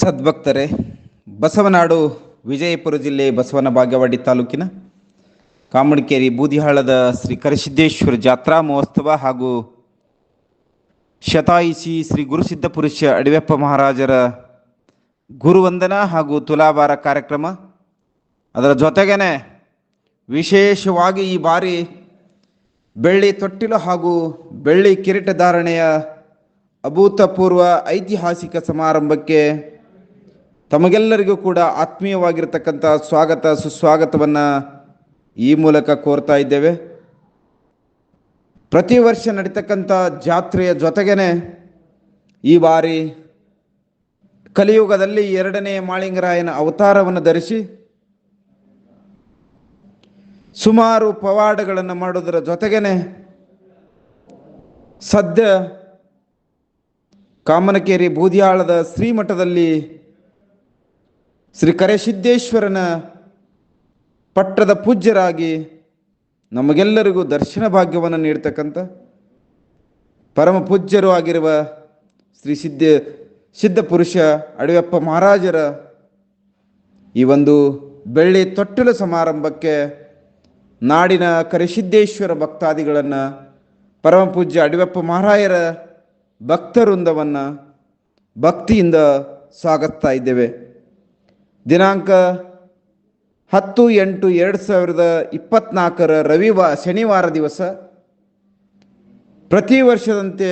ಸದ್ಭಕ್ತರೇ, ಬಸವನಾಡು ವಿಜಯಪುರ ಜಿಲ್ಲೆ ಬಸವನ ಭಾಗ್ಯವಾಡಿ ತಾಲೂಕಿನ ಕಾಮಣಕೇರಿ ಬೂದಿಹಾಳದ ಶ್ರೀ ಕರಸಿದ್ದೇಶ್ವರ ಜಾತ್ರಾ ಮಹೋತ್ಸವ ಹಾಗೂ ಶತಾಯಿಸಿ ಶ್ರೀ ಗುರುಸಿದ್ಧಪುರುಷ ಅಡಿವೆಪ್ಪ ಮಹಾರಾಜರ ಗುರುವಂದನ ಹಾಗೂ ತುಲಾಭಾರ ಕಾರ್ಯಕ್ರಮ. ಅದರ ಜೊತೆಗೇನೆ ವಿಶೇಷವಾಗಿ ಈ ಬಾರಿ ಬೆಳ್ಳಿ ತೊಟ್ಟಿಲು ಹಾಗೂ ಬೆಳ್ಳಿ ಕಿರೀಟ ಧಾರಣೆಯ ಅಭೂತಪೂರ್ವ ಐತಿಹಾಸಿಕ ಸಮಾರಂಭಕ್ಕೆ ತಮಗೆಲ್ಲರಿಗೂ ಕೂಡ ಆತ್ಮೀಯವಾಗಿರ್ತಕ್ಕಂಥ ಸ್ವಾಗತ, ಸುಸ್ವಾಗತವನ್ನು ಈ ಮೂಲಕ ಕೋರ್ತಾ ಇದ್ದೇವೆ. ಪ್ರತಿ ವರ್ಷ ನಡೀತಕ್ಕಂಥ ಜಾತ್ರೆಯ ಜೊತೆಗೇನೆ ಈ ಬಾರಿ ಕಲಿಯುಗದಲ್ಲಿ ಎರಡನೇ ಮಾಳಿಂಗರಾಯನ ಅವತಾರವನ್ನು ಧರಿಸಿ ಸುಮಾರು ಪವಾಡಗಳನ್ನು ಮಾಡೋದರ ಜೊತೆಗೇನೆ ಸದ್ಯ ಕಾಮನಕೇರಿ ಬೂದಿಯಾಳದ ಶ್ರೀಮಠದಲ್ಲಿ ಶ್ರೀ ಕರೆಸಿದ್ದೇಶ್ವರನ ಪಟ್ಟದ ಪೂಜ್ಯರಾಗಿ ನಮಗೆಲ್ಲರಿಗೂ ದರ್ಶನ ಭಾಗ್ಯವನ್ನು ನೀಡ್ತಕ್ಕಂಥ ಪರಮ ಪೂಜ್ಯರು ಆಗಿರುವ ಶ್ರೀ ಸಿದ್ಧ ಸಿದ್ಧ ಪುರುಷ ಮಹಾರಾಜರ ಈ ಒಂದು ಬೆಳ್ಳಿ ತೊಟ್ಟಿಲು ಸಮಾರಂಭಕ್ಕೆ ನಾಡಿನ ಕರಿಸಿದ್ದೇಶ್ವರ ಭಕ್ತಾದಿಗಳನ್ನು ಪರಮ ಪೂಜ್ಯ ಅಡಿವಪ್ಪ ಮಹಾರಾಯರ ಭಕ್ತವೃಂದವನ್ನು ಭಕ್ತಿಯಿಂದ ಸ್ವಾಗತಿಸ್ತಾ ಇದ್ದೇವೆ. ದಿನಾಂಕ ಹತ್ತು ಎಂಟು ಎರಡು ಸಾವಿರದ ಇಪ್ಪತ್ನಾಲ್ಕರ ರವಿವಾರ ಶನಿವಾರ ದಿವಸ. ಪ್ರತಿ ವರ್ಷದಂತೆ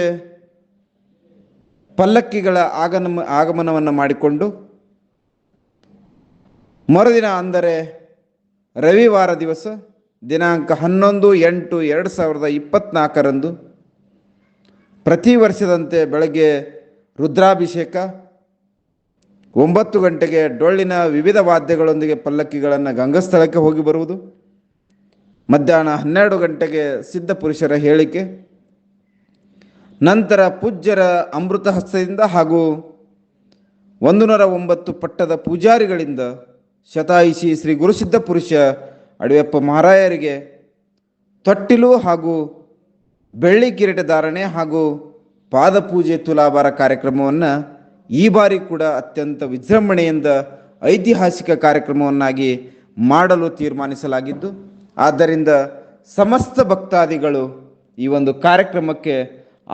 ಪಲ್ಲಕ್ಕಿಗಳ ಆಗಮ ಆಗಮನವನ್ನು ಮಾಡಿಕೊಂಡು, ಮರುದಿನ ಅಂದರೆ ರವಿವಾರ ದಿವಸ, ದಿನಾಂಕ ಹನ್ನೊಂದು ಎಂಟು ಎರಡು ಸಾವಿರದ ಇಪ್ಪತ್ನಾಲ್ಕರಂದು ಪ್ರತಿ ವರ್ಷದಂತೆ ಬೆಳಗ್ಗೆ ರುದ್ರಾಭಿಷೇಕ ಒಂಬತ್ತು ಗಂಟೆಗೆ ಡೊಳ್ಳಿನ ವಿವಿಧ ವಾದ್ಯಗಳೊಂದಿಗೆ ಪಲ್ಲಕ್ಕಿಗಳನ್ನು ಗಂಗಸ್ಥಳಕ್ಕೆ ಹೋಗಿ ಬರುವುದು? ಮಧ್ಯಾಹ್ನ ಹನ್ನೆರಡು ಗಂಟೆಗೆ ಸಿದ್ಧ ಪುರುಷರ ಹೇಳಿಕೆ. ನಂತರ ಪೂಜ್ಯರ ಅಮೃತ ಹಸ್ತದಿಂದ ಹಾಗೂ ಒಂದು ನೂರ ಒಂಬತ್ತು ಪಟ್ಟದ ಪೂಜಾರಿಗಳಿಂದ ಶತಾಯಿಸಿ ಶ್ರೀ ಗುರುಸಿದ್ಧ ಪುರುಷ ಅಡಿಯಪ್ಪ ಮಹಾರಾಯರಿಗೆ ತೊಟ್ಟಿಲು ಹಾಗೂ ಬೆಳ್ಳಿ ಕಿರೀಟ ಧಾರಣೆ ಹಾಗೂ ಪಾದಪೂಜೆ ತುಲಾಭಾರ ಕಾರ್ಯಕ್ರಮವನ್ನು ಈ ಬಾರಿ ಕೂಡ ಅತ್ಯಂತ ವಿಜೃಂಭಣೆಯಿಂದ ಐತಿಹಾಸಿಕ ಕಾರ್ಯಕ್ರಮವನ್ನಾಗಿ ಮಾಡಲು ತೀರ್ಮಾನಿಸಲಾಗಿದ್ದು, ಆದ್ದರಿಂದ ಸಮಸ್ತ ಭಕ್ತಾದಿಗಳು ಈ ಒಂದು ಕಾರ್ಯಕ್ರಮಕ್ಕೆ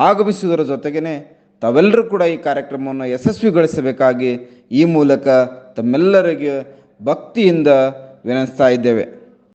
ಆಗಮಿಸುವುದರ ಜೊತೆಗೇನೆ ತಾವೆಲ್ಲರೂ ಕೂಡ ಈ ಕಾರ್ಯಕ್ರಮವನ್ನು ಯಶಸ್ವಿಗೊಳಿಸಬೇಕಾಗಿ ಈ ಮೂಲಕ ತಮ್ಮೆಲ್ಲರಿಗೆ ಭಕ್ತಿಯಿಂದ ವಿನಂತಿಸ್ತಾ ಇದ್ದೇವೆ.